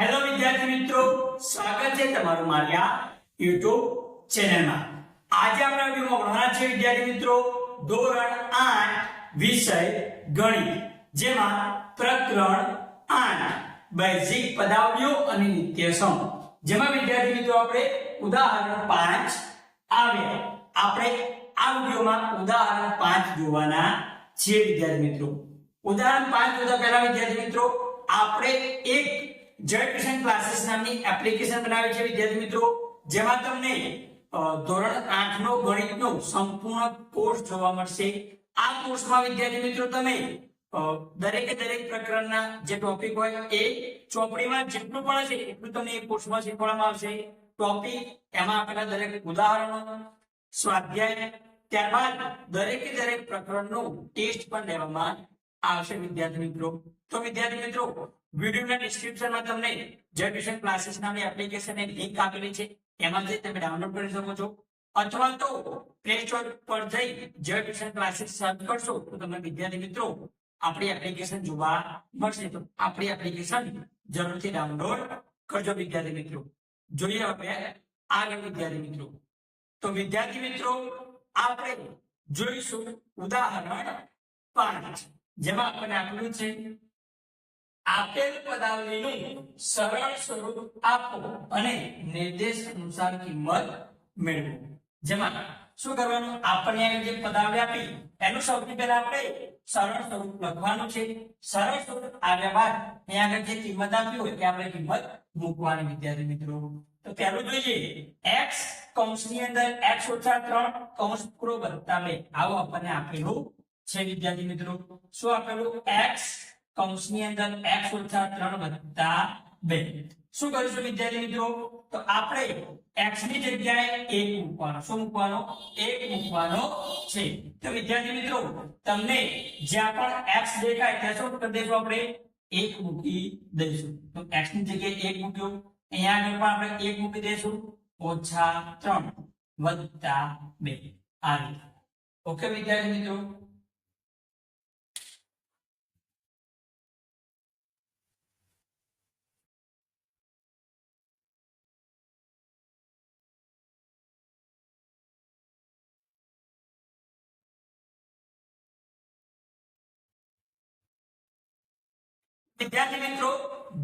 Hello વિદ્યાર્થી મિત્રો. સ્વાગત છે તમારું મારી આ યુટ્યુબ ચેનલમાં આજે આપણે વિડીયોમાં ભણવાના છે વિદ્યાર્થી મિત્રો. ધોરણ 8 વિષય ગણિત, જેમાં પ્રકરણ 8 બેઝિક પદાવલીઓ અને નિત્યસમ. જેમાં વિદ્યાર્થી મિત્રો આપણે ઉદાહરણ 5 આવ્યા. આપણે આ વિડીયોમાં ઉદાહરણ 5 જોવાના છે વિદ્યાર્થી મિત્રો. ઉદાહરણ 5 જોતા પહેલા વિદ્યાર્થી મિત્રો, આપણે એક જય ટ્યુશન ક્લાસીસ નામની એપ્લિકેશન બનાવી છે વિદ્યાર્થી મિત્રો, જેમાં તમને ધોરણ 8 નો ગણિતનો સંપૂર્ણ કોર્સ જોવા મળશે. આ કોર્સમાં વિદ્યાર્થી મિત્રો તમે દરેકે દરેક પ્રકરણના જે ટોપિક હોય એ ચોપડીમાં જેટલું પણ હશે એટલું તમને એ કોર્સમાં શીખવાડવામાં આવશે. ટોપિક એમાં આપેલા દરેક ઉદાહરણો, સ્વાધ્યાય, ત્યારબાદ દરેકે દરેક પ્રકરણનું ટેસ્ટ પણ લેવામાં આવશે વિદ્યાર્થી મિત્રો. તો વિદ્યાર્થી મિત્રો વિડીયોના ડિસ્ક્રિપ્શનમાં તમને જય ટ્યુશન ક્લાસીસ નામની એપ્લિકેશનની લિંક આપેલી છે એમાંથી તમે ડાઉનલોડ કરી શકો છો. અથવા તો પ્લે સ્ટોર પર જઈ જય ક્લાસીસ સર્ચ કરશો, તો તમને વિદ્યાર્થી મિત્રો આપણી એપ્લિકેશન જોવા મળશે. તો આપણી એપ્લિકેશન જરૂરથી ડાઉનલોડ કરજો વિદ્યાર્થી મિત્રો. જોઈએ હવે આગળ વિદ્યાર્થી મિત્રો. તો વિદ્યાર્થી મિત્રો, આપણે જોઈશું ઉદાહરણ પાંચ, જેમાં આપણને આપેલું છે આપેલ પદાવલીનું સરળ સ્વરૂપ આપો અને નિર્દેશ અનુસાર કિંમત મેળવો. જેમાં શું કરવાનું? આપણને જે પદાવલી આપી, એનું સૌથી પહેલા આપણે સરળ સ્વરૂપ લખવાનું છે. સરળ સ્વરૂપ આવ્યા બાદ અહીંયા આગળ જે કિંમત આપી હોય તે આપણે કિંમત મૂકવાની, વિદ્યાર્થી મિત્રો. તો પહેલું જોઈએ, x કૌંસની અંદર x ઓછા 3 કૌંસ પૂરો વત્તા 2 આવો આપણને આપેલું છે, વિદ્યાર્થી મિત્રો. શું આપેલું? x કૌંસની અંદર x ઓછા 3 વત્તા 2 શું કરીશું વિદ્યાર્થી મિત્રો? તો આપણે x ની જગ્યાએ 1 મૂકવાનો. શું મૂકવાનો? 1 મૂકવાનો છે. તો વિદ્યાર્થી મિત્રો, તમને જ્યાં પણ x દેખાય, ત્યાં શું કરી દઈશું આપણે? 1 મૂકી દઈશું. તો x ની જગ્યાએ 1 મૂક્યો. અહીંયા આગળ પણ આપણે 1 મૂકી દઈશું. ઓછા 3 વત્તા 2 આ રીતે. ઓકે વિદ્યાર્થી મિત્રો? વિદ્યાર્થી મિત્રો,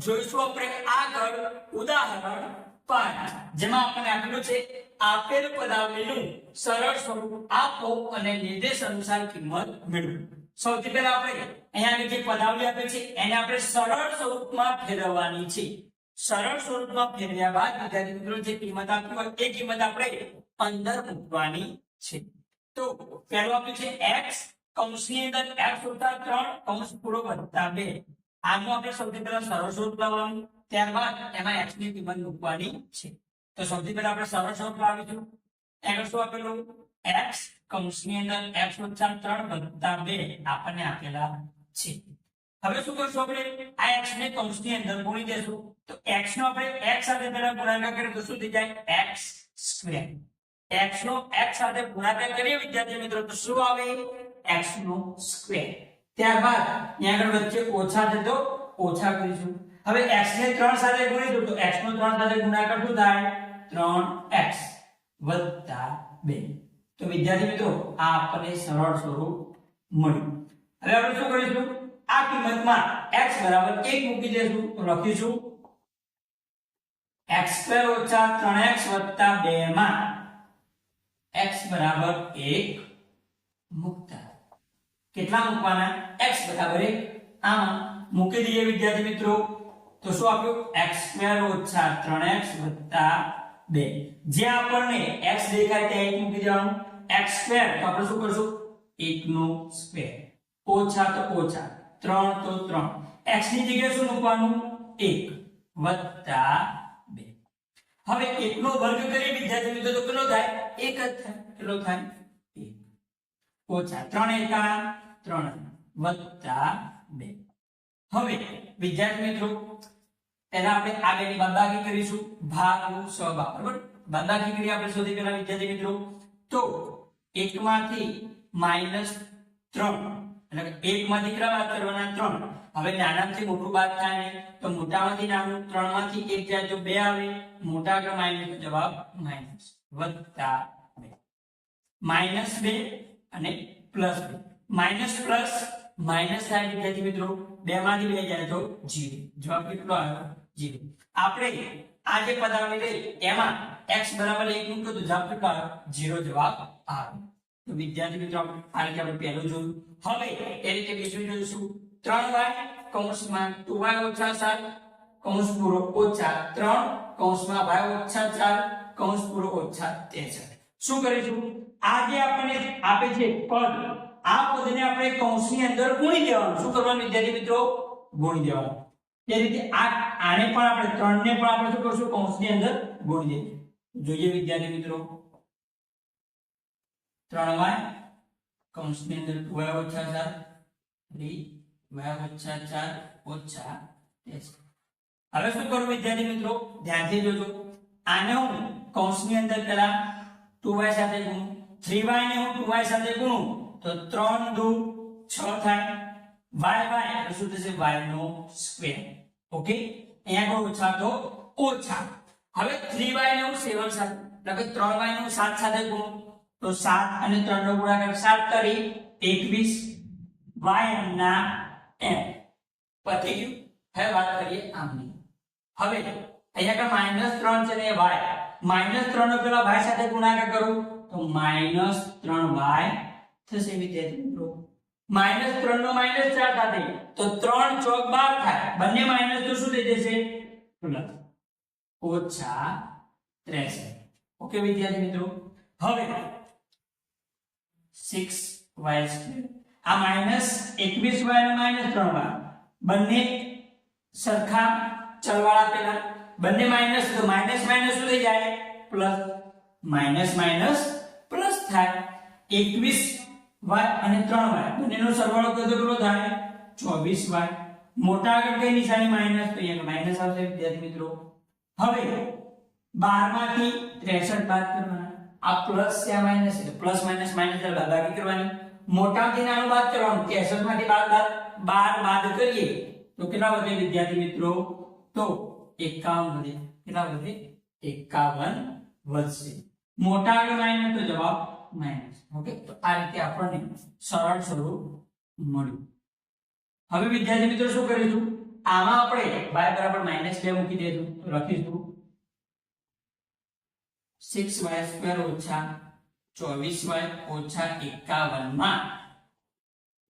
જોઈશું આપણે આગળ ઉદાહરણ પાંચ જેમાં આપણને આપેલું છે, આપેલ પદાવલીનું સરળ સ્વરૂપ આપો અને નિર્દેશ અનુસાર કિંમત મેળવો. સૌથી પહેલા આપણે અહીંયા જે પદાવલી આપે છે, એને આપણે સરળ સ્વરૂપમાં ફેરવવાની છે. સરળ સ્વરૂપમાં ફેરવ્યા બાદ વિદ્યાર્થી મિત્રો, જે કિંમત આપી હોય, એ કિંમત આપણે અંદર મૂકવાની છે. તો પહેલું આપ્યું છે, x કૌંસની અંદર x ઉતા ત્રણ કૌંસ પૂરો વધતા 2 આનું આપણે સૌથી પહેલા સરળ સ્વરૂપ લાવવાનું, ત્યારબાદ એમાં એક્સની કિંમત મૂકવાની છે. તો સૌથી પહેલા આપણે સરળ સ્વરૂપ લાવીશું. આગળ શું આપેલું? એક્સ કૌંસની અંદર એક્સ ઓછા ત્રણ વત્તા બે આપણને આપેલા છે. હવે શું કરશું આપણે? આ એક્સ ને કૌંસની અંદર ગુણી દેશું. તો એક્સ નો આપણે એક્સ સાથે પહેલા ગુણાકાર કરીએ તો શું થઈ જાય? એક્સ સ્ક્વેર એક્સ નો એક્સ સાથે ગુણાકાર કરીએ, વિદ્યાર્થી મિત્રો, તો શું આવે? એક્સ નો સ્ક્વેર ત્યારબાદ અહીંયા આગળ વચ્ચે ઓછા છે તો ઓછા કરીશું. હવે x ને 3 સાથે ગુણીશું તો x નો 3 સાથે ગુણાકાર શું થાય? 3x વત્તા 2 તો વિદ્યાર્થી મિત્રો, આ આપણને સરળ સ્વરૂપ મળ્યું. હવે આપણે શું કરીશું? આ કિંમતમાં x બરાબર 1 મૂકી દેશું તો લખીશું. x2 ઓછા 3x વત્તા 2 માં x બરાબર 1 મૂકતા. કેટલા મૂકવાના? X બરાબર 1 આમાં મૂકી દઈએ વિદ્યાર્થી મિત્રો. તો શું આપ્યું? X2 ઓછા 3x વત્તા 2 જે આપણને x દેખાય ત્યાં 1 મૂકી દેવાનું. X2 તો આપણે શું કરશું? 1 નો સ્ક્વેર ઓછા તો ઓછા. 3 તો 3 x ની જગ્યાએ શું મૂકવાનું? 1 વત્તા 2 હવે 1 નો વર્ગ કરીએ વિદ્યાર્થી મિત્રો, તો કેટલો થાય? 1 જ થાય. કેટલો થાય? 1 ઓછા 3 એકા 3 વત્તા બે. હવે, વિદ્યાર્થી મિત્રો, પહેલા આપણે આગળની બાદબાકી કરીશું. ભાગનું સ્વભાવ, બરાબર? બાદબાકી કરી આપણે શોધી પહેલા, વિદ્યાર્થી મિત્રો. તો, એકમાંથી માઇનસ ત્રણ, એટલે એક માંથી બાદ કરવાના? ત્રણ. હવે નાનામાંથી મોટું બાદ થાય ને, તો મોટામાંથી નાનું ત્રણમાંથી એક જાય તો બે આવે. મોટા કે માઇનસ જવાબ માઇનસ વત્તા બે. માઇનસ બે અને પ્લસ બે. માઇનસ પ્લસ માઇનસ થાય વિદ્યાર્થી મિત્રો. બે માંથી બે જાય તો જીરો. જવાબ કેટલો આવ્યો? જીરો. આપણે આ જે પદાવલી લઈ એમાં x બરાબર 1 મૂક્યો તો જવાબ કેટલો આવ્યો? જીરો જવાબ આવ્યો. તો વિદ્યાર્થી મિત્રો આ રીતે આપણે પહેલું જોયું. હવે એ રીતે બીજું જોઈશું. ત્રણ વાય કૌંસમાં ટુ વાય ઓછા સાત, કૌંસ પૂરો ઓછા ત્રણ કૌંસમાં y ઓછા ચાર, કૌંસ પૂરો ઓછા શું કરીશું? આ જે આપણને આપે છે પદ આ પદને આપણે કૌંસની અંદર ગુણી દેવાનું શું કરવાનું વિદ્યાર્થી મિત્રો? ગુણી દેવાનું. તે રીતે આ આને પણ આપણે ત્રણ ને પણ આપણે શું કરશું? કૌંસની અંદર ગુણી દઈશું. જોઈએ વિદ્યાર્થી મિત્રો. ત્રણ વાય, કૌંસની અંદર ટુ વાય ઓછા ચાર થ્રી વાય ઓછા ચાર, ઓછા ત્રેસઠ હવે શું કરું વિદ્યાર્થી મિત્રો? ધ્યાનથી જોજો. આને હું કૌંસની અંદર પેલા ટુ વાય સાથે ગુણું. થ્રી વાય ને હું ટુ વાય સાથે ગુણું. તો ત્રણ દુ છ થાય. વાય વાય એટલે શું થશે? વાય નો સ્ક્વેર ઓકે અહીંયા કોઈ ઓછા તો ઓછા. હવે થ્રી વાય ને સેવન સાથે એટલે કે ત્રણ વાય ને સાત સાથે ગુણો. તો સાત અને ત્રણ નો ગુણાકાર સાત કરી એકવીસ વાય ના એમ પતી ગયું. હવે વાત કરીએ આમની. હવે અહીંયા કે માઇનસ ત્રણ છે ને વાય માઇનસ ત્રણ નો પેલા વાય સાથે ગુણાકાર કરું. તો માઇનસ ત્રણ વાય થશે વિદ્યાર્થી મિત્રો માઈનસ 3 નો માઈનસ 4 થાતે તો 3 ચોક 12 થાય બંને માઈનસ તો શું થઈ જશે પ્લસ ઓછા 63 ઓકે વિદ્યાર્થી મિત્રો હવે 6y2 આ માઈનસ 21y અને માઈનસ 3y બંને સરખા ચલવાળા પેલા બંને માઈનસ તો માઈનસ માઈનસ શું થઈ જાય પ્લસ માઈનસ માઈનસ પ્લસ થાય 21 y અને 3y બંનેનો સરવાળો કેટલો કેટલો થાય? 24y મોટા આગળ કઈ નિશાની માઇનસ તો અહીંયા માઇનસ આવશે, વિદ્યાર્થી મિત્રો. હવે 12 માંથી 63 બાદ કરવાના. આ પ્લસ છે માઇનસ એટલે પ્લસ માઇનસ માઇનસ એટલે બાદબાકી કરવાની. મોટા નાનું બાદ કરવાનું. 63 માંથી બાદ બાદ 12 બાદ કરીએ તો કેટલા વધે વિદ્યાર્થી મિત્રો? તો 51 વધે. કેટલા વધે? 51 વધશે. મોટા આગળ માઇનસ તો જવાબ માઇનસ ઓકે તો આ રીતે આપણને સરળ સ્વરૂપ મળ્યું. હવે વિદ્યાર્થી મિત્રો શું કરીશું? આમાં આપણે y બરાબર માઇનસ બે મૂકી દઈશું. તો લખીશું. સિક્સ વાય સ્ક્વેર ઓછા ચોવીસ વાય ઓછા એકાવનમાં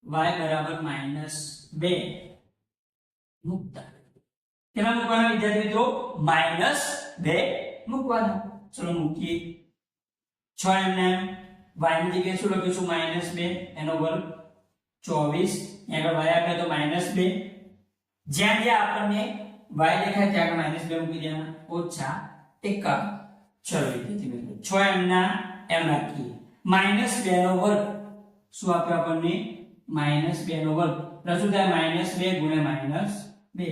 y બરાબર માઇનસ બે મૂકતા. તેમાં મૂકવાના વિદ્યાર્થી મિત્રો? માઇનસ બે મૂકવાના. ચલો મૂકીએ. છ એમને y ની જગ્યાએ શું લખીશું માઇનસ બે એનો વર્ગ ચોવીસ આગળ y આપે તો માઇનસ બે જ્યાં જ્યાં આપણને y દેખાય ત્યાં આગળ માઇનસ બે મૂકી દેવાના ઓછા એકાવન ચલો વિદ્યાર્થી મિત્રો છ એમના એમ રાખીએ માઇનસ બે નો વર્ગ શું આપ્યો આપણને માઇનસ બે નો વર્ગ એટલે શું થાય માઇનસ બે ગુણ્યા માઇનસ બે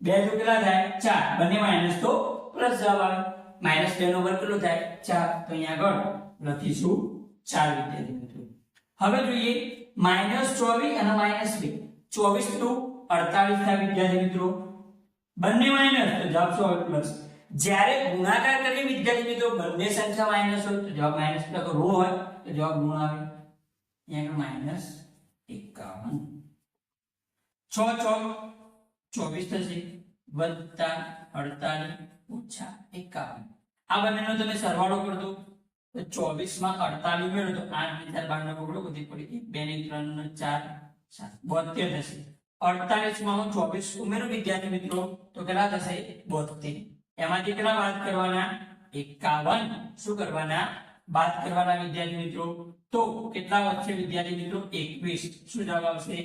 બે જો કેટલા થાય ચાર બંને માઇનસ તો પ્લસ જવાબ આવે માઇનસ બે નો વર્ગ કેટલો થાય ચાર તો અહીંયા આગળ લખીશું ચાર વિદ્યાર્થી મિત્રો હવે જોઈએ માઇનસ ચોવીસ અને માઇનસ બે. ચોવીસ ટુ અડતાલીસ થાય વિદ્યાર્થી મિત્રો. બંને માઇનસ તો જવાબ સો પ્લસ જ્યારે ગુણાકાર કરીએ વિદ્યાર્થી મિત્રો, બંને સંખ્યા માઇનસ હોય, તો જવાબ માઇનસ કે ઋણ હોય, તો જવાબ ઋણ આવે. અહીંયા માઇનસ એકાવન. છ છ. ચોવીસ થશે. વત્તા અડતાલીસ ઓછા એકાવન. આ બંનેનો તમે સરવાળો કરી દો ચોવીસમાં અડતાલીસ મેળવો તો આઠ હજાર બાર નો બગડો બધી પડી ગઈ. બે ને ત્રણ ચાર, સાત, બોતેર થશે. અડતાલીસમાં હું ચોવીસ ઉમેરું, વિદ્યાર્થી મિત્રો, તો કેટલા થશે? બોતેર. એમાંથી કેટલા બાદ કરવાના? એકાવન. શું કરવાના? બાદ કરવાના વિદ્યાર્થી મિત્રો? તો કેટલા વચ્ચે વિદ્યાર્થી મિત્રો? એકવીસ. શું જવાબ આવશે?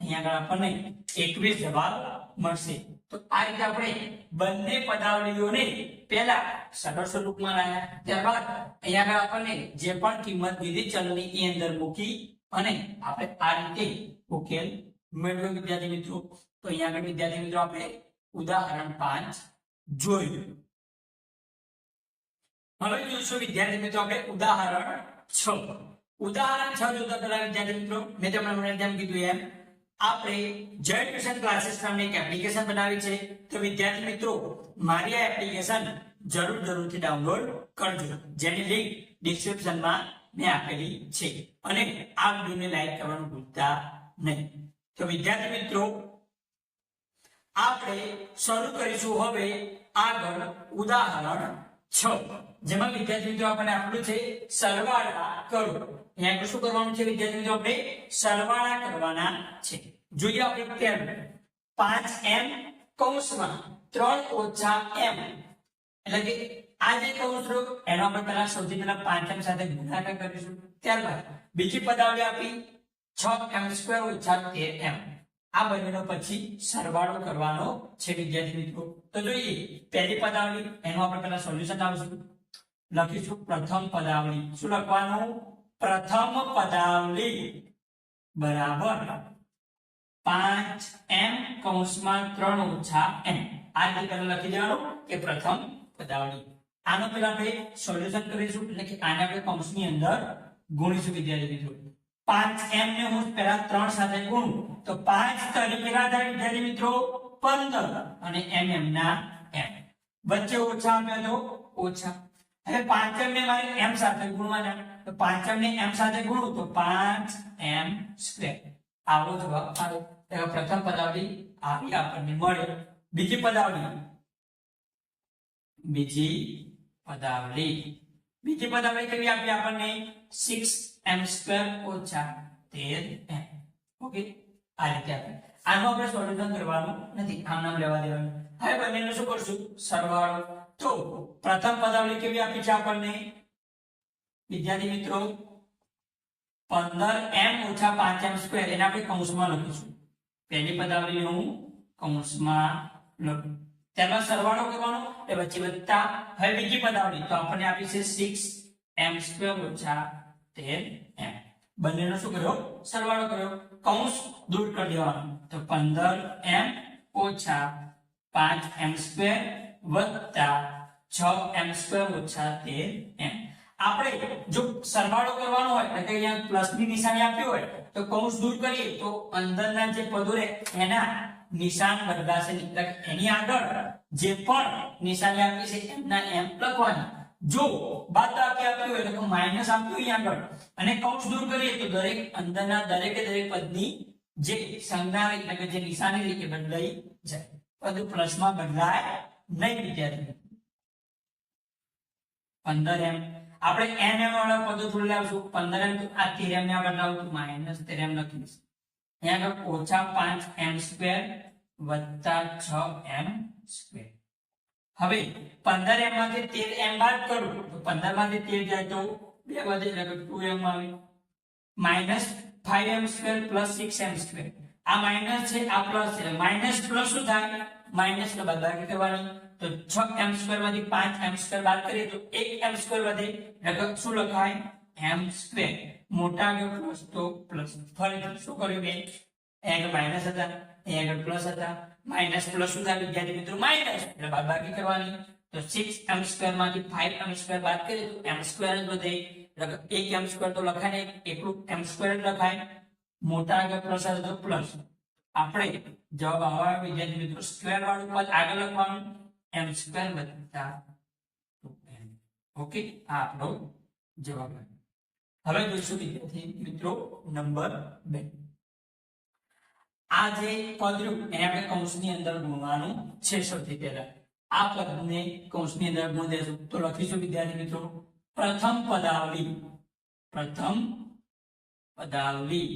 અહીંયા આગળ આપણને એકવીસ જવાબ મળશે. તો આ રીતે આપણે બંને પદાવલીઓને પહેલા સરળ સ્વરૂપમાં લાવ્યા ત્યારબાદ અહીંયા આગળ આપણને જે પણ કિંમત દીધી ચલની એ અંદર મૂકી અને આપણે આ રીતે ઉકેલ મેળવ્યો વિદ્યાર્થી મિત્રો. તો અહીંયા આગળ વિદ્યાર્થી મિત્રો આપણે ઉદાહરણ પાંચ જોયું હવે જોઈશું વિદ્યાર્થી મિત્રો આપણે ઉદાહરણ છ. ઉદાહરણ છ જોતા પહેલા વિદ્યાર્થી મિત્રો, મેં તમને હમણાં જેમ કીધું એમ આપણે જય ટ્યુશન ક્લાસીસ નામની એક એપ્લિકેશન બનાવી છે. તો વિદ્યાર્થી મિત્રો, મારી આ એપ્લિકેશન જરૂર જરૂરથી ડાઉનલોડ કરજો. જેની લિંક ડિસ્ક્રિપ્શનમાં મેં આપેલી છે. અને આ વિડીયોને લાઈક કરવાનું ભૂલતા નહીં. તો વિદ્યાર્થી મિત્રો, આપણે શરૂ કરીશું હવે આગળ ઉદાહરણ છ. જેમાં વિદ્યાર્થી મિત્રો આપણને આપણું છે, સરવાળા કરો. અહીંયા શું કરવાનું છે? વિદ્યાર્થી મિત્રો આપણે સરવાળા કરવાના છે. જોઈએ આપણે પહેલું પાંચ એમ કૌંસમાં ત્રણ ઓછા એમ. એટલે કે આ જે કૌંસ રૂપ એનો આપણે પહેલા સૌથી પહેલા પાંચ એમ સાથે ગુણાકાર કરીશું. ત્યારબાદ બીજી પદાવલી આપી છ એમ સ્ક્વેર ઓછા તેર એમ. આ બંનેનો પછી સરવાળો કરવાનો છે, વિદ્યાર્થી મિત્રો. તો જોઈએ, પહેલી પદાવલી, એનું આપણે પહેલા સોલ્યુશન આવશું લખીશું પ્રથમ પદાવલી. શું લખવાનું? પ્રથમ પદાવલી. બરાબર. પાંચ એમ કૌંસમાં ત્રણ ઓછા એમ. આ રીતે પહેલા લખી દેવાનું કે પ્રથમ પદાવલી. આનો પહેલા આપણે સોલ્યુશન કરીશું. એટલે કે આને આપણે કૌંસની અંદર ગુણીશું, વિદ્યાર્થી મિત્રો. પાંચ ને હું પહેલા ત્રણ સાથે ગુણું. તો પાંચ તરી કેટલા થાય વિદ્યાર્થી મિત્રો પંદર અને એમ ના એમ. વચ્ચે ઓછા આપ્યા તો ઓછા. હવે પાંચમ ને મારે એમ સાથે ગુણવાના. તો પાંચમ ને એમ સાથે ગુણું તો પાંચ એમ સ્ક્વેર આવો જવાબ આવે એટલે પ્રથમ પદાવલી આવી આપણને મળે. બીજી પદાવલી. બીજી પદાવલી. બીજી પદાવલી કેવી આપી આપણને? સિક્સ એમ સ્ક્વેર ઓછા તેર એમ ઓકે આ રીતે આપણે આનું આપણે સોલ્યુશન કરવાનું નથી, આમ નામ લેવા દેવાનું. હવે બંનેનો શું કરશું? સરવાળો. તો પ્રથમ પદાવલી કેવી આપી છે આપણને? વિદ્યાર્થી મિત્રો, પંદર એમ ઓછા પાંચ એમ સ્ક્વેર એને આપણે કૌંસમાં લખીશું. પહેલી પદાવલી હું કૌંસમાં લખું. તેમાં સરવાળો કરવાનો એ વચ્ચે વત્તા હવે બીજી પદાવલી, તો આપણને આપી છે સિક્સ એમ સ્ક્વેર ઓછા તેર એમ. બંનેનો શું કર્યો? સરવાળો કર્યો. કૌંસ દૂર કરી દેવાનો. તો પંદર એમ ઓછા પાંચ એમ સ્ક્વેર વત્તા છ એમ સ્ક્વેર ઓછા તેર એમ. આપણે જો સરવાળો કરવાનો હોય, એટલે અહીંયા પ્લસની નિશાની આપ્યું હોય, તો કૌંસ દૂર કરીએ, તો અંદરના જે પદો રહે, એના નિશાન બદલાશે. એની આગળ જે પણ નિશાની આપી છે, એમના એમ લખવાની. જો બાદબાકી આપ્યું હોય તો માઇનસ આપ્યું અહીંયા આગળ. અને કૌંસ દૂર કરીએ તો દરેક અંદરના દરેકે દરેક પદની જે સંજ્ઞા એટલે કે જે નિશાની રહી બદલાઈ જાય. બધું પ્લસમાં બદલાય નહીં વિદ્યાર્થી પંદર એમ. આપણે એમ એમ વાળા પદો થોડું લાવશું. પંદર એમ આ તેર એમ ને બદલાવું માઇનસ તેર એમ લખીશ અહીંયા આગળ ઓછા પાંચ એમ સ્ક્વેર વત્તા છ એમ સ્ક્વેર હવે પંદર એમ માંથી તેર એમ બાદ કરું, તો પંદરમાંથી તેર જાય તો બે વધે એટલે ટુ એમ આવે. Minus five M square plus six M square. આ માઇનસ છે, આ પ્લસ છે, માઇનસ પ્લસ શું થાય? માઇનસ ને બાદબાકી કરવાની. તો છ એમ સ્ક્વેરમાંથી પાંચ એમ સ્ક્વેર બાદ કરીએ તો એક એમ સ્ક્વેર વધે. એટલે શું લખાય? M square. મોટા આગળ પ્લસ તો પ્લસ ફરીથી શું કર્યું બે આગળ માઇનસ હતા. અહીંયા આગળ પ્લસ હતા માઇનસ પ્લસ શું થાય? વિદ્યાર્થી મિત્રો માઇનસ એટલે બાદબાકી કરવાની. તો સિક્સ એમ સ્ક્વેરમાંથી ફાઈવ એમ સ્ક્વેર બાદ કરીએ તો એમ સ્ક્વેર જ વધે. એટલે કે એક એમ સ્ક્વેર તો લખાય નહીં એકલું એમ સ્ક્વેર જ લખાય. મોટા આગળ પ્લસ આવે તો પ્લસ આપણે જવાબ આવવા વિદ્યાર્થી મિત્રો સ્ક્વેર વાળું પદ આગળ લખવાનું એમ સ્ક્વેર વત્તા ઓકે આ આપણો જવાબ. આવ્યો હવે જોઈશું વિદ્યાર્થી મિત્રો નંબર બે. આ જે પદરૂપ એને આપણે કૌંસની અંદર ગુણવાનું છે સૌથી પહેલા. આ પદને કૌંસની અંદર ગુણ દેશું. તો લખીશું, વિદ્યાર્થી મિત્રો. પ્રથમ પદાવલી. પ્રથમ પદાવલી.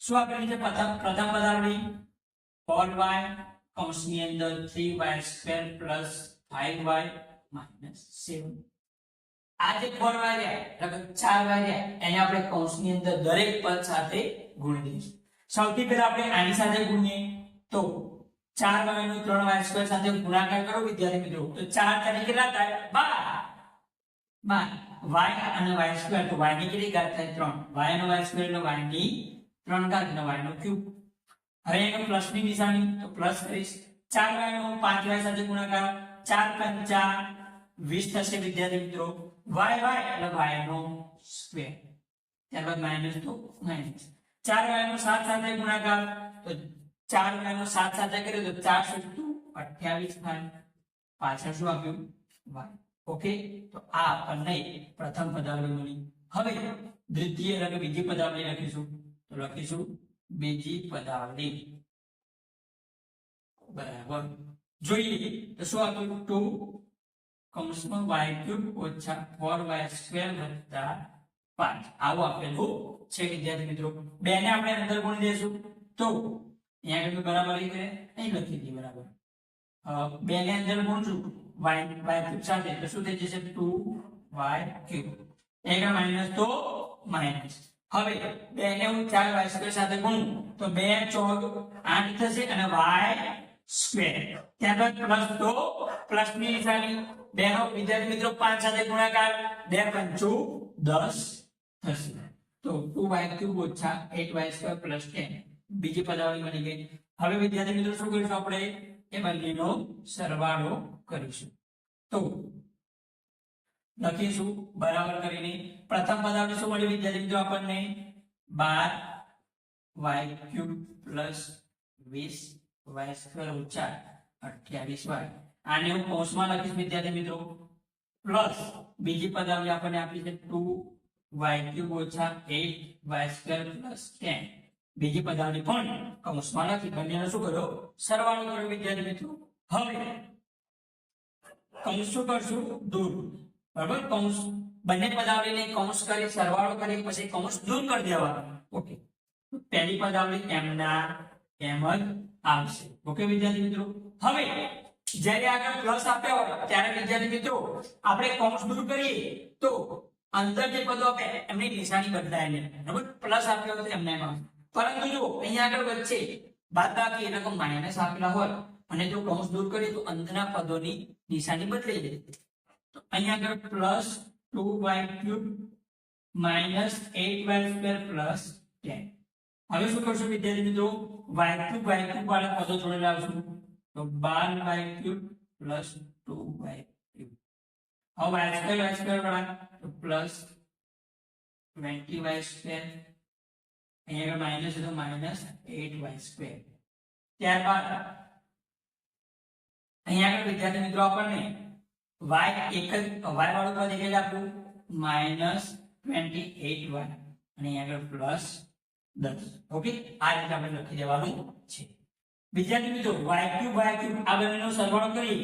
શું આપેલી છે? પ્રથમ પ્રથમ પદાવલી. ફોર વાય કૌંસની અંદર three Y square plus five Y minus seven આ જે ફોર વાય રહ્યા ચાર વાય રહ્યા, એને આપણે કૌંસની અંદર દરેક પદ સાથે ગુણ દઈશું. સૌથી પહેલા આપણે આની સાથે ગુણીએ. તો ચાર વાય નો ત્રણ વાય સ્ક્વેર સાથે ગુણાકાર કરો, વિદ્યાર્થી મિત્રો. તો ચાર તરીકે કેટલા થાય? બાર. બાર. વાય અને વાય સ્ક્વેર તો વાયની કેટલી ઘાત થાય? ત્રણ. વાય નો વાય સ્ક્વેર નો વાયની ત્રણ ઘાત નો વાય નો ક્યુબ હવે એનો પ્લસની નિશાની. તો પ્લસ કરીશ. ચાર વાય નો પાંચ વાય સાથે ગુણાકાર. ચાર પંચા વીસ થશે, વિદ્યાર્થી મિત્રો. વાય વાય એટલે વાય નો સ્ક્વેર ત્યારબાદ માઇનસ તો માઇનસ ચાર વાયનો સાત સાથે ગુણાકાર, તો ચાર વાયનો સાત સાથે કરીએ તો ચાર સત્તુ અઠ્યાવીસ થાય. પાછળ શું આપ્યું? વાય. ઓકે? તો આ આપણને પ્રથમ પદાવલી હવે દ્વિતીય અને બીજી પદાવલી લખીશું. તો લખીશું બીજી પદાવલી. બરાબર. જોઈએ. તો શું આપ્યું? ટુ કૌંસમાં વાય ક્યુબ ઓછા ફોર વાય સ્ક્વેર વત્તા પાંચ. આવું આપેલું છે વિદ્યાર્થી મિત્રો. બે ને આપણે અંદર ગુણી દઈશું. તો અહીંયા આગળ બરાબર રીતે અહીં લખી દઈએ બરાબર. બે ને અંદર ગુણશું y y ક્યુબ સાથે. તો શું થઈ જશે? Two Y cube. એક માઇનસ તો માઇનસ હવે બે ને હું ચાર વાય સ્ક્વેર સાથે ગુણું. તો બે ચોક આઠ થશે અને વાય સ્ક્વેર ત્યારબાદ પ્લસ તો પ્લસની નિશાની. બે નો વિદ્યાર્થી મિત્રો, પાંચ સાથે ગુણાકાર. બે, પંચુ દસ થશે. તો ટુ વાય ક્યુબ ઓછા eight Y square plus ten. બીજી પદાવલી બની ગઈ. હવે વિદ્યાર્થી મિત્રો શું કરીશું આપણે? એ બંનેનો સરવાળો કરીશું. તો લખીશું બરાબર કરીને. પ્રથમ પદાવલી શું મળી વિદ્યાર્થી મિત્રો આપણને? બાર વાય ક્યુબ પ્લસ વીસ વાય સ્ક્વેર ઓછા અઠ્યાવીસ વાય. આને હું કૌંસમાં લખીશ વિદ્યાર્થી મિત્રો. પ્લસ બીજી પદાવલી આપણને આપી છે ટુ વાય ક્યુબ ઓછા eight Y square plus ten. બીજી પદાવલી પણ કૌંસમાં લખી બંનેનો શું કરો? સરવાળો કરો વિદ્યાર્થી મિત્રો. હવે કૌંસ શું કરશું? દૂર. બરાબર? કૌંસ બંને પદાવલીને કૌંસ કરી, સરવાળો કરી, પછી કૌંસ દૂર કરી દેવાનો. ઓકે. પહેલી પદાવલી એમના, એમ જ આવશે. ઓકે વિદ્યાર્થી મિત્રો? હવે જ્યારે આગળ પ્લસ આપ્યા હોય, ત્યારે વિદ્યાર્થી મિત્રો, આપણે કૌંસ દૂર કરીએ તો અંદર જે પદો આપે, એમની નિશાની બદલાય નહીં બરાબર પ્લસ આપ્યો હતો એમને એમાં. પરંતુ જો અહીંયા આગળ વચ્ચે બાદબાકી એટલે કે માઇનસ આપેલા હોય. અને જો કૌંસ દૂર કરીએ તો અંદરના પદોની નિશાની બદલાઈ જાય. તો અહીંયા આગળ plus two Y cube minus eight Y square plus ten. હવે શું કરશું વિદ્યાર્થી મિત્રો? વાય ક્યુબ વાય ક્યુબ વાળા પદો જોડે લાવશું તો બાર Y cube plus two Y cube હવે વાય वाई વાય સ્ક્વેર વાળા प्लस પ્લસ वाई स्क्वायर અહીંયા માઇનસ છે તો માઇનસ એટ વાય સ્ક્વેર ત્યારબાદ અહીંયા આગળ વિદ્યાર્થી મિત્રો આપણને વાય એક જ વાય વાળું પદ એક જ આપ્યું માઇનસ ટ્વેન્ટી એટ વાય અને અહીંયા આગળ પ્લસ દસ. ઓકે આ રીતે આપણે લખી દેવાનું છે. વિદ્યાર્થી મિત્રો વાય ક્યુબ વાય ક્યુબ આ બંનેનો સરવાળો કરી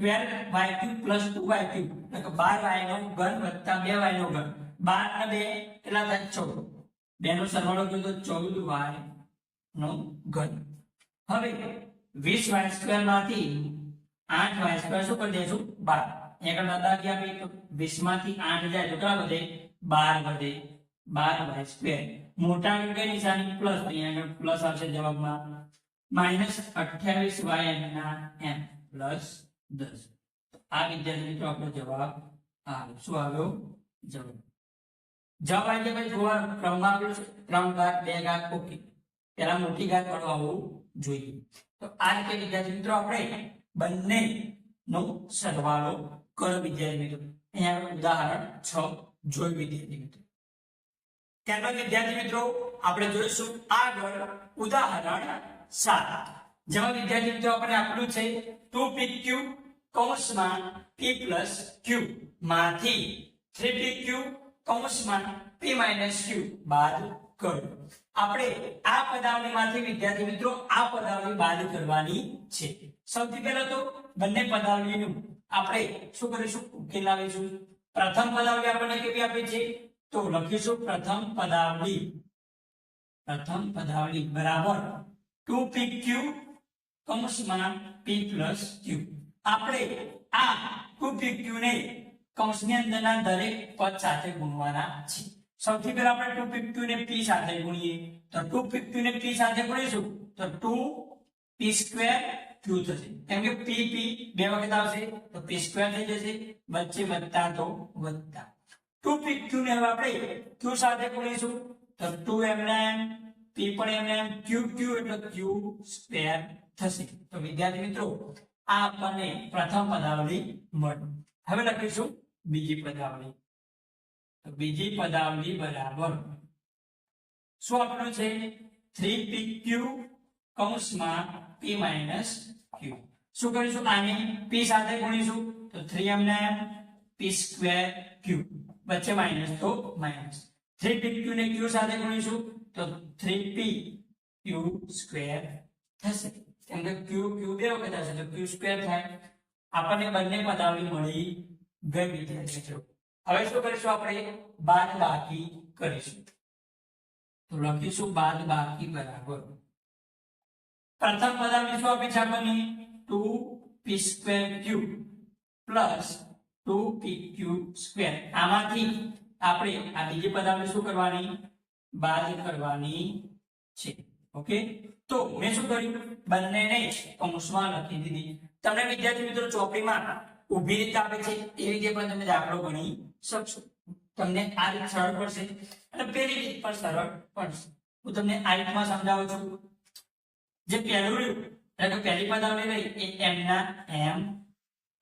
twelve Y cube plus two Y cube એટલે કે બાર વાય નો ઘન વત્તા બે વાય નો ઘન. બાર ને બે કેટલા થાય? ચૌદ બે નો સરવાળો કર્યો તો ચૌદ વાય નો ઘન. હવે વીસ વાય સ્ક્વેરમાંથી આઠ વાય સ્ક્વેર શું કરી દેશું બાર. આગળ દાદા આપી તો વીસમાંથી આઠ જાય તો કેટલા વધે? બાર વધે. બાર વાય સ્ક્વેર મોટા આગળ નિશાની? પ્લસ અહીંયા આગળ પ્લસ આવશે જવાબમાં. માઇનસ અઠ્યાવીસ વાય એમ ના એમ પ્લસ દસ. આ વિદ્યાર્થી મિત્રો આપણો જવાબ આવે શું આવ્યો? જવાબ. જવાબ જાય પછી જોવા ક્રમમાં આપ્યું છે. ત્રણ ઘાત, બે ઘાત, ઓકે. પેલા મોટી ઘાત પણ આવવું જોઈએ. તો આ રીતે વિદ્યાર્થી મિત્રો આપણે બંને નો સરવાળો કરો વિદ્યાર્થી મિત્રો. અહીંયા ઉદાહરણ છ જોઈ વિદ્યાર્થી મિત્રો. ત્યારબાદ વિદ્યાર્થી મિત્રો આપણે જોઈશું આગળ ઉદાહરણ સાત. જેમાં વિદ્યાર્થી મિત્રો આપણે આપણું છે ટુ પી ક્યુ કૌંસમાં પી પ્લસ ક્યુ માંથી થ્રી પી ક્યુ કૌંસમાં પી માઇનસ ક્યુ બાદ કરો આપણે આ પદાવલીમાંથી વિદ્યાર્થી મિત્રો, આ પદાવલી બાદ કરવાની છે. સૌથી પહેલા તો બંને પદાવલીનું આપણે શું કરીશું? ઉકેલ લાવીશું. પ્રથમ પદાવલી આપણને કેવી આપી છે? તો લખીશું પ્રથમ પદાવલી. પ્રથમ પદાવલી બરાબર. ટુ પી ક્યુ કૌંસમાં પી પ્લસ ક્યુ આપણે આ ટુ પી ક્યુ કૌંસની અંદરના દરેક પદ સાથે ગુણવાના છે સૌથી પહેલા આપણે ટુ પી ક્યુ ને પી સાથે ગુણીએ. તો ટુ પી ક્યુ ને પી સાથે ગુણીશું તો ટુ પી થશે. કેમ કે પી પી બે વખત આવશે તો પી થઈ જશે. વચ્ચે વત્તા તો વત્તા. ટુ પી ક્યુ ને હવે આપણે ક્યુ સાથે ગુણીશું તો ટુ એમને એમ પી પણ એમને એમ ક્યુ ક્યુ એટલે ક્યુ સ્ક્વેર થશે. તો વિદ્યાર્થી મિત્રો આપણને પ્રથમ પદાવલી મળી હવે લખીશું બીજી પદાવલી. બીજી પદાવલી બરાબર. શું આપણું છે? થ્રી પી ક્યુ કૌંસમાં પી માઇનસ ક્યુ. શું કરીશું? આને પી સાથે ગુણીશું. તો થ્રી એમને પી સ્ક્વેર ક્યુ. વચ્ચે માઇનસ તો માઇનસ. થ્રી પી ક્યુ ને ક્યુ સાથે ગુણીશું. તો થ્રી પી ક્યુ સ્ક્વેર થશે. કેમ કે ક્યુ ક્યુ બે વખત હશે તો ક્યુ સ્ક્વેર થાય. આપણને બંને પદાવલી મળી ગઈ હવે શું કરીશું આપણે? બાદ બાકી કરીશું. તો લખીશું બાદ બાકી બરાબર. પ્રથમ પદાવલી શું આપી છે આપણને? Two P square Q plus two P Q square આમાંથી આપણે આ બીજી પદાવલી શું કરવાની? બાદ કરવાની છે. ઓકે? તો મેં શું કર્યું? બંનેને કૌંસમાં લખી દીધી. તમને વિદ્યાર્થી મિત્રો ચોપડીમાં ઊભી રીતે આપે છે. એ રીતે પણ તમે દાખલો ગણી શકશો. તમને આ રીત સરળ પડશે અને પેલી રીત પણ સરળ પડશે. હું તમને આ રીતમાં સમજાવું છું. જે પહેલું રહ્યું, એટલે કે પહેલી પદાવલી રહી એ એમના એમ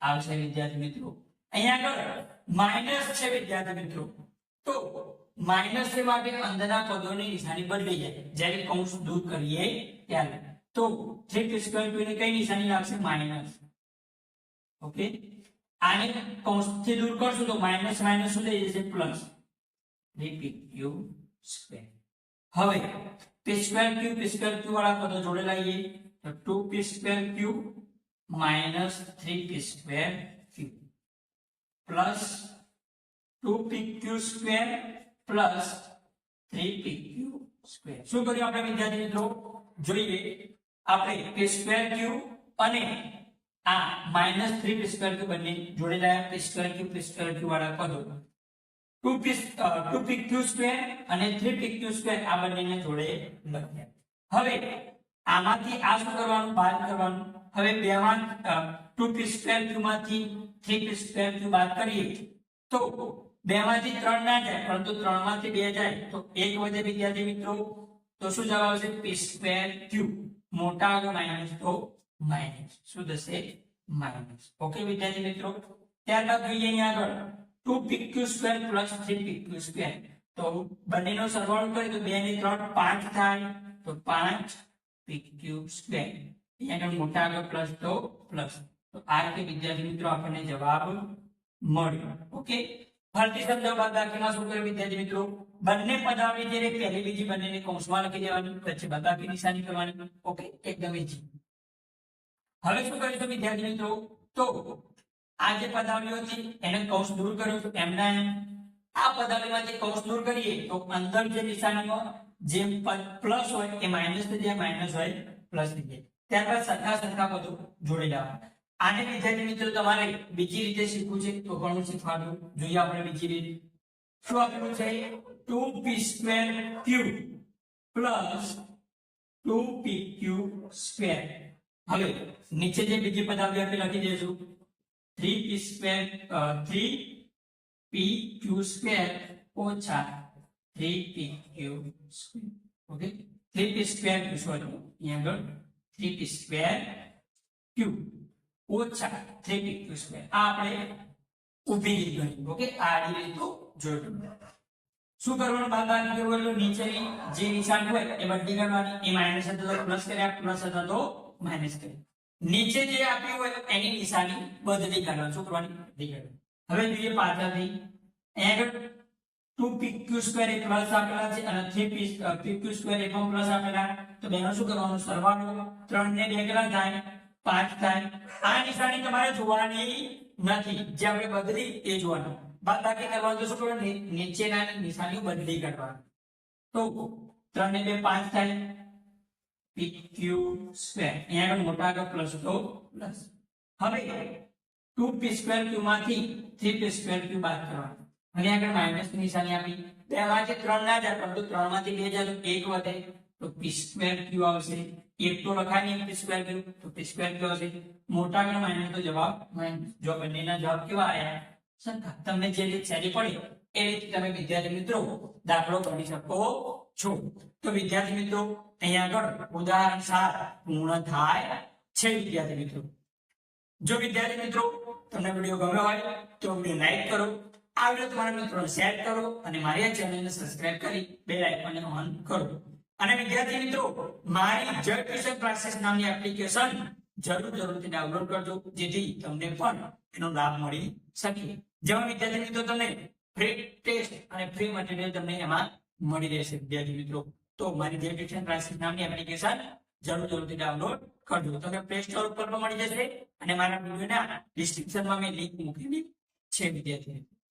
આવશે વિદ્યાર્થી મિત્રો. અહીંયા આગળ માઇનસ છે વિદ્યાર્થી મિત્રો. તો માઇનસ છે માટે અંદરના પદોની નિશાની બદલી જાય. જ્યારે કૌંસ દૂર કરીએ ત્યારે. તો થ્રી પી સ્ક્વેરની કઈ નિશાની લાગશે માઇનસ. ઓકે? આને કૌંસથી દૂર કરશું તો માઇનસ માઇનસ શું થઈ જશે? પ્લસ. Three Q square. હવે P square Q P square Q વાળા પદો જોડે લાવીએ. તો two P square Q minus three P square Q plus two P Q square plus three P Q square. શું કર્યું આપણે વિદ્યાર્થી મિત્રો? જોઈએ. આપણે પી સ્ક્વેર ક્યુ અને આ minus three P square Q બંને જોડે લાયા P square Q P square Q વાળા પદો. Two P two P Q square અને થ્રી પી ક્યુ સ્ક્વેર આ બંનેને જોડે લખ્યા હવે આમાંથી આ શું કરવાનું? બાદ કરવાનું. હવે બે માં ટુ પી સ્ક્વેર ક્યુ માંથી થ્રી પી સ્ક્વેર ક્યુ બાદ કરીએ. તો બે માંથી ત્રણ ના જાય, પરંતુ ત્રણમાંથી બે જાય, તો એક વધે વિદ્યાર્થી મિત્રો, તો શું જવાબ આવશે? P square Q. મોટા આગળ માઇનસ તો માઇનસ શું થશે? માઇનસ ઓકે વિદ્યાર્થી મિત્રો, ત્યારબાદ જોઈએ અહીંયા આગળ. Two P Q square plus three P Q square તો બંનેનો સરવાળો કરીએ તો બે ને ત્રણ પાંચ થાય, તો પાંચ પી ક્યુ સ્ક્વેર અહીંયા આગળ મોટા આગળ પ્લસ તો પ્લસ તો આ રીતે વિદ્યાર્થી મિત્રો આપણને જવાબ મળ્યો. ઓકે ફરતી શબ્દ બાદબાકીમાં શું કર્યું વિદ્યાર્થી મિત્રો, બંને પદાવલી જ્યારે પહેલી બીજી બંનેને કૌંસમાં લખી દેવાની, પછી બાદબાકી નિશાની કરવાની, ઓકે, એકદમ ઈજી હવે શું કરીશું વિદ્યાર્થી મિત્રો? તો આ જે પદાવલીઓ છે, એને કૌંસ દૂર કર્યો એમના એમ. આ જે કૌંસ દૂર કરીએ, તો અંદર જે નિશાનીઓ, જે પ્લસ હોય, એ માઇનસ થઈ જાય માઇનસ હોય પ્લસ થઈ જાય. ત્યારબાદ સરખા સરખા બધું જોડી લેવાના આને વિદ્યાર્થી મિત્રો તમારે બીજી રીતે શીખવું છે તો ઘણું શીખવાનું. જોઈએ આપણે બીજી રીત. શું આપેલું છે? Two P square Q plus two P Q square હવે નીચે જે બીજી પદાવલી આપણે લખી three P square three P Q square ઓછા three P Q square okay three P square Q sorry અહીંયા આગળ. થ્રી પી સ્ક્વેર ક્યુ ઓછા થ્રી પી આ આપણે ઊભી ગણી ઓકે? આડી રીતો જોયું. શું કરવાનું બાદબાકી કરવું નીચેની જે નિશાન હોય, એ બદલી કરવાની. એ માઇનસ હતો તો પ્લસ કર્યા પ્લસ હતો તો માઇનસ કર્યા. નીચે જે આપ્યું હોય, એની નિશાની બદલી કાઢવાની શું કરવાની? બદલી કાઢવાની હવે જોઈએ પાછળથી. આગળ ટુ પી ક્યુ સ્ક્વેર એ પ્લસ આપેલા છે અને three P P Q square એ પણ પ્લસ આપેલા. તો બેનો શું કરવાનું? સરવાળો. ત્રણ ને બે કેટલા થાય? ત્રણ મોટા આગળ પ્લસ તો પ્લસ હવે ટુ પી સ્ક્વેર ક્યુ માંથી થ્રી પી સ્ક્વેર ક્યુ બાદ કરવાનું. અહીંયા આગળ માઇનસ નિશાની આપી. બે માંથી ત્રણ ના જાય, પરંતુ ત્રણમાંથી બે જાય એક વધે. તો પી સ્ક્વેર ક્યુ આવશે. એક તો લખાય નહીં પી સ્ક્વેર ક્યુ તો પી સ્ક્વેર ક્યુ આવશે. મોટા આગળ માઇનસ તો જવાબ માઇનસ જો બંનેના જવાબ કેવા આવ્યા સરખા. તમને જે રીત સહેલી પડી, એ રીતે તમે વિદ્યાર્થી મિત્રો દાખલો ગણી શકો છો. તો વિદ્યાર્થી મિત્રો અહીંયા આગળ ઉદાહરણ સાત પૂર્ણ થાય છે, વિદ્યાર્થી મિત્રો. જો વિદ્યાર્થી મિત્રો તમને વીડિયો ગમ્યો હોય, તો વીડિયો લાઈક કરો. આ વીડિયો તમારા મિત્રોને શેર કરો અને મારી આ ચેનલને સબસ્ક્રાઇબ કરી બેલ આઇકોનને ઓન કરો. અને વિદ્યાર્થી મિત્રો, મારી જય ટ્યુશન ક્લાસીસ નામની એપ્લિકેશન જરૂર જરૂરથી ડાઉનલોડ કરજો, જેથી તમને પણ એનો લાભ મળી શકે. જેમાં વિદ્યાર્થી મિત્રો તમને ફ્રી ટેસ્ટ અને ફ્રી મટીરિયલ તમને એમાં મળી રહેશે. વિદ્યાર્થી મિત્રો, તો મારી જય ટ્યુશન ક્લાસીસ નામની એપ્લિકેશન જરૂર જરૂરથી ડાઉનલોડ કરજો. તમને પ્લે સ્ટોર ઉપર પણ મળી જશે અને મારા વિડીયોના ડિસ્ક્રિપ્શનમાં મેં લિંક મૂકેલી છે, વિદ્યાર્થી મિત્રો.